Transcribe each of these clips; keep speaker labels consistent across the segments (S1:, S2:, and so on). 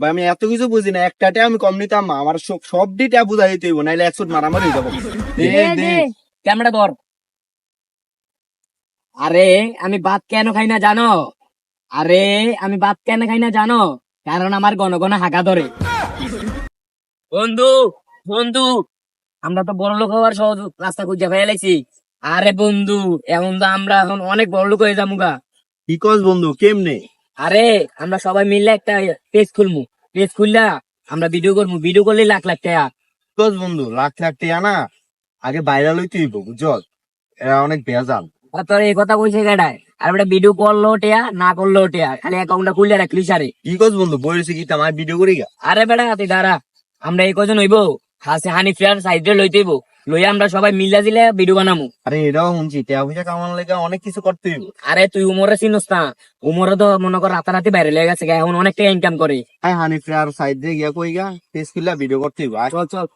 S1: ভাই আমি এত কিছু বুঝি না। একটাতে আমি কম নিতাম আমার সব সব ডিটা বুঝাই দিতে হইব নাইলে একশো মারামারি হয়ে যাব।
S2: ক্যামেরা ধর। আরে আমি ভাত কেন খাই না জানো? আরে আমি ভাত কেন খাই না জানো? কারণ আমার গণ গণ হাঁকা ধরে। বন্ধু বন্ধু আমরা তো বড় লোক হওয়ার সহজ রাস্তা খুঁজে ফেলেছি আরে বন্ধু এখন তো আমরা এখন অনেক বড় লোক হয়ে যাব গা।
S1: কি কস বন্ধু কেমনে?
S2: আরে আমরা সবাই মিলে একটা পেজ খুলবো পেজ খুললা আমরা ভিডিও করব ভিডিও করলে লাখ লাখ টাকা।
S1: কস বন্ধু লাখ লাখ টিয়া না আগে বাইরে লইতে হইব বুঝছ এরা অনেক বেজাল।
S2: আর তোর এই কথা বলছে কেটায় আর একটা ভিডিও করল টেয়া না করল টেয়া। খালি অ্যাকাউন্টটা খুললে রাখলি সারে।
S1: কি কস বন্ধু বলেছি কি আমার ভিডিও করি
S2: আরে বেড়া তুই দাঁড়া। আমরা এই কজন হইব? হাসে হানি ফ্রেয়ার সাইডে লইতেইব লইয়া আমরা সবাই মিলা দিলে ভিডিও বানামু।
S1: আরে এটাও শুনছি টিয়া পয়সা কামানোর লেগে অনেক কিছু করতে হইব।
S2: আরে তুই উমরে চিনস না উমরে তো মনে কর রাতারাতি বাইরে লেগে গেছে এখন অনেক টাকা ইনকাম করে।
S1: হ্যাঁ হানি ফ্রেয়ার সাইড দিয়ে গিয়া কই গা ফেস খুললা ভিডিও করতে হইব।
S2: চল চল।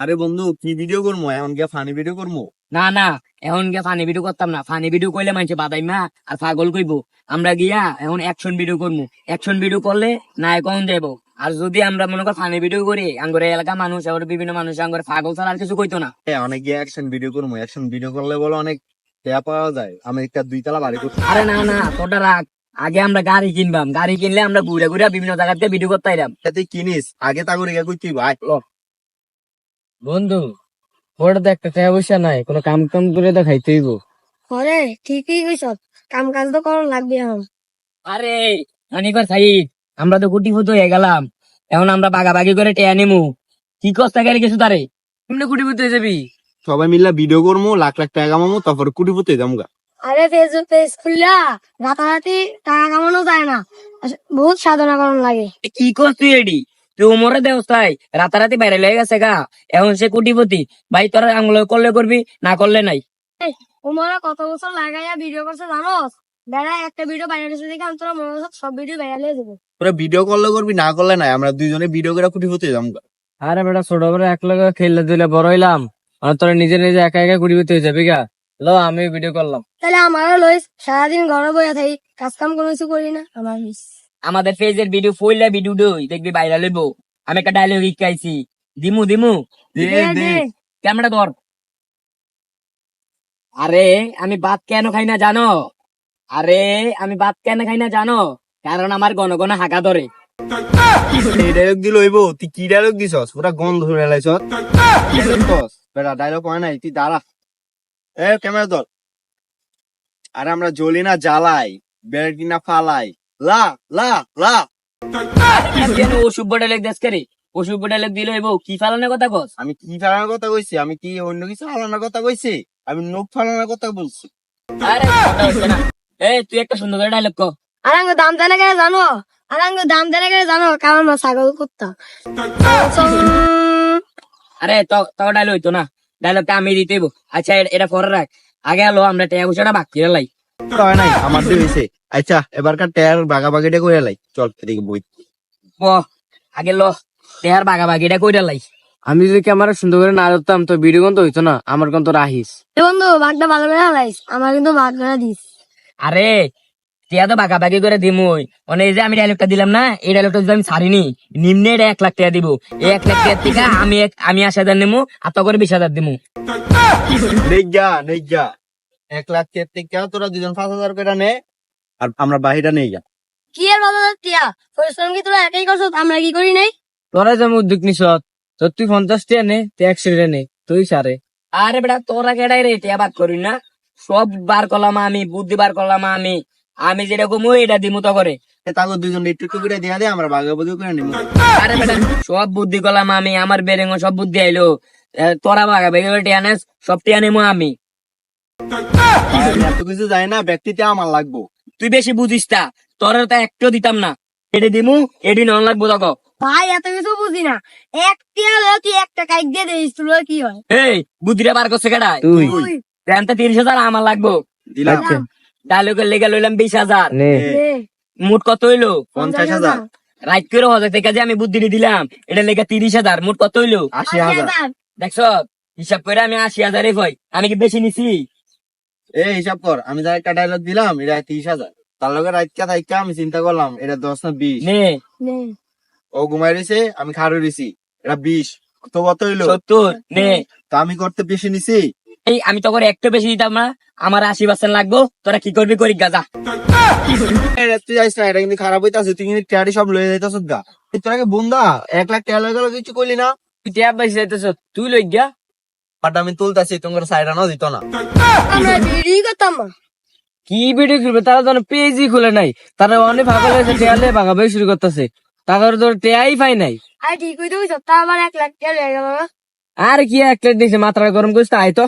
S1: আরে বন্ধু কি ভিডিও করব এখন গিয়া ফানি ভিডিও করব
S2: না না এখন গিয়া ফানি ভিডিও করতাম না। ফানি ভিডিও কইলে মানছে বাদাই মা আর পাগল কইব। আমরা গিয়া এখন অ্যাকশন ভিডিও করব অ্যাকশন ভিডিও করলে না এখন যাব আর যদি আমরা মনে কর ফানি ভিডিও করি আঙ্গরে এলাকা মানুষ আবার বিভিন্ন মানুষ আঙ্গরে পাগল ছাড়া আর কিছু কইতো না।
S1: অনেক গিয়ে অ্যাকশন ভিডিও করব অ্যাকশন ভিডিও করলে বলে অনেক টেয়া পাওয়া যায়। আমি একটা দুইতলা বাড়ি করছি।
S2: আরে না না তোটা রাখ। আগে আমরা গাড়ি কিনবাম। গাড়ি কিনলে আমরা ঘুরে ঘুরে বিভিন্ন জায়গাতে ভিডিও করতে আইলাম।
S1: তুই কিনিস? আগে তা করে গিয়া কইতে হইব আয়
S2: বন্ধু ওটা তো একটা টাকা পয়সা নাই। কোনো কাম কাম করে তো খাইতে হইব।
S3: ওরে ঠিকই কইছ কাম কাজ তো করন লাগবে এখন।
S2: আরে অনেকবার খাই আমরা তো গুটি ফুটো হয়ে গেলাম। এখন আমরা বাগাবাগি করে টেয়া নিমু। কি কষ্ট গেলে কিছু তারে? এমনি ফুটো হয়ে যাবি?
S1: সবাই মিলে ভিডিও করব লাখ লাখ টাকা কামাবো তারপর কুটি পুতে যাব
S3: আরে ফেসবুক পেজ খুললা রাতারাতি টাকা কামানো যায় না। বহুত সাধনা করন লাগে।
S2: কি করছ তুই এডি? তুই উমরে দেওস্তাই রাতারাতি বাইরে লেগে গেছে গা। এখন সে কুটিপতি ভাই তোরা আঙুল করলে করবি না করলে নাই।
S3: উমরা কত বছর লাগাইয়া ভিডিও করছে জানোস? বেড়া একটা ভিডিও বাইরে এসে দেখে আমি তোরা মনে হচ্ছে সব ভিডিও বাইরে দেবো
S1: তোরা ভিডিও করলে করবি না করলে নাই আমরা দুইজনে ভিডিও করে কুটি যাব।
S2: আরে বেটা ছোট বেলা এক লগে খেললে দিলে বড় হইলাম আর তোরা নিজে নিজে একা একা কুটিপতি হয়ে যাবি গা। লো আমি ভিডিও করলাম।
S3: তাহলে আমারও লইস সারাদিন ঘরে বইয়া থাকি কাজ কাম কোনো কিছু করি না আমার মিস।
S2: আমাদের পেজের ভিডিও ফইলে ভিডিও দই দেখবি বাইরে লইব আমি একটা ডায়লগ শিখাইছি দিমু দিমু।
S1: দে
S3: দে।
S2: ক্যামেরা ধর। আরে আমি ভাত কেন খাই না জানো? আরে আমি ভাত কেন খাই না জানো? কারণ আমার গণ গণ হাঁকা ধরে।
S1: এই ডায়লগ দিল হইব তুই কি ডায়লগ দিছস? পুরা গন্ধ ধরে বেটা ডায়লগ হয় নাই তুই দাঁড়া। এ ক্যামেরা ধর। আরে আমরা জ্বলি না জ্বালাই। বেড়ি না ফালাই। লা লা লা।
S2: ডায়লগ দেশ করে? দিলে কি ফালানোর কথা কস?
S1: আমি কি ফালানোর কথা কইছি? আমি কি অন্য কিছু ফালানোর কথা কইছি? আমি নখ ফালানোর কথা বলছি।
S2: আরে এই তুই একটা সুন্দর করে ডায়লগ কর।
S3: আরাঙ্গ দাম দেনে গেলে জানো? আরাঙ্গ দাম দেনে গেলে জানো? কেমন মা ছাগল কুত্তা।
S2: আরে তো তো ডায়লগ হইতো না। ডায়লগটা আমি দিতে আচ্ছা এটা পরে রাখ। আগে আলো আমরা টেয়া পয়সাটা বাকি লাই।
S1: নাই আমার দিয়ে হইছে। আচ্ছা এবারকার টায়ার বাগা বাগিটা করে লাই। চল এদিকে বই।
S2: ও আগে লো টেয়ার বাগাবাগিটা কইরা লাই। আমি যদি ক্যামেরা সুন্দর করে না ধরতাম তো ভিডিও কোন তো হইতো না। আমার কোন তো রাহিস।
S3: এ বন্ধু বাঘটা ভালো করে আমার কিন্তু বাঘ করে দিস।
S2: আরে টিয়া তো বাগাবাগি করে দিমুই। মানে এই যে আমি ডায়লগটা দিলাম না এই ডায়লগটা যদি আমি ছাড়িনি নিম্নে এটা এক লাখ টাকা দিব। এই এক লাখ টাকার থেকে আমি এক আমি আশ হাজার নেব আর তো করে বিশ হাজার দিমু।
S1: নেই যা এক লাখ টের থেকে তোরা দুজন পাঁচ হাজার করে নে আর আমরা বাহিরা নেই যা।
S3: কি এর ভালো টিয়া? পরিশ্রম কি তোরা একাই করছ? আমরা কি করি নাই?
S2: তোরা যেমন উদ্যোগ নিস তো তুই পঞ্চাশ টাকা নে তুই একশো টাকা নে তুই সারে। আরে বেটা তোরা কেডাই রে টিয়া বাদ করি না। সব বার করলাম আমি বুদ্ধি বার করলাম আমি। আমি যেরকম ওই এটা দিমু তো করে
S1: তাকে দুজন একটু একটু করে দিয়া দে আমরা করে নিব
S2: আরে বেটা সব বুদ্ধি করলাম আমি আমার বেরেঙ্গ সব বুদ্ধি আইলো। তোরা বাগা বেগে টিয়া নেস সব টিয়া নেব আমি।
S1: এত কিছু জানি না ব্যক্তিতে আমার লাগবো।
S2: তুই বেশি বুঝিস তা তোর তো একটু দিতাম না। এটি দিমু এটি নন লাগবো তক
S3: ভাই এত কিছু বুঝি না। এক টিয়া তুই একটা কাইক দিয়ে দিস তোর কি হয়?
S2: এই বুদ্ধিটা বার করছে কেডা
S1: তুই।
S3: তুই
S2: তো তিরিশ হাজার আমার লাগবো।
S1: দিলাম।
S2: ডায়লগের লেগে লইলাম বিশ হাজার। মোট কত হইল?
S1: পঞ্চাশ হাজার।
S2: রাইট করে হাজার থেকে যে আমি বুদ্ধি দিলাম এটা লেগে তিরিশ হাজার মোট কত হইল?
S1: আশি হাজার।
S2: দেখছ হিসাব করে আমি আশি হাজারে ভয়। আমি কি বেশি নিছি?
S1: এ হিসাব কর আমি যা একটা ডায়লগ দিলাম এটা তিরিশ হাজার। তার লগে রাইতকা থাইকা আমি চিন্তা করলাম এটা দশ না বিশ।
S4: নে।
S3: নে।
S1: ও ঘুমাই রয়েছে আমি খাড়ো রয়েছি এটা বিশ। তো কত হইল?
S4: সত্তর। নে।
S1: তা আমি করতে বেশি নিছি
S4: এই আমি তো করে একটু বেশি দিতাম না। আমার আশি পার্সেন্ট লাগবো। তোরা কি করবি করি গাজা?
S1: তুই যাইস না এটা কিন্তু খারাপ হইতাছে। তুই কিন্তু ট্যাডি সব লয়ে যাইতাছ গা। তোরা কি বন্ধা এক লাখ টাকা লয়ে গেল কিছু করলি না?
S4: তুই ট্যাব বেশি যাইতেছ তুই লই গিয়া।
S1: বাট আমি তুলতাছি তোমার সাইডানো দিত না।
S3: আমরা করতাম।
S4: কি ভিডিও করবে তারা যেন পেজই খুলে নাই। তারা অনেক ভাগা হয়েছে টেয়ালে ভাগাভাগি শুরু করতেছে। টাকার তোর টেয়াই পাই নাই।
S3: আরে ঠিক হইতে হইছ তা আবার এক লাখ লেগে গেল না?
S4: আর কি এক প্লেট দিয়েছে মাত্রা গরম করিস আয় তো।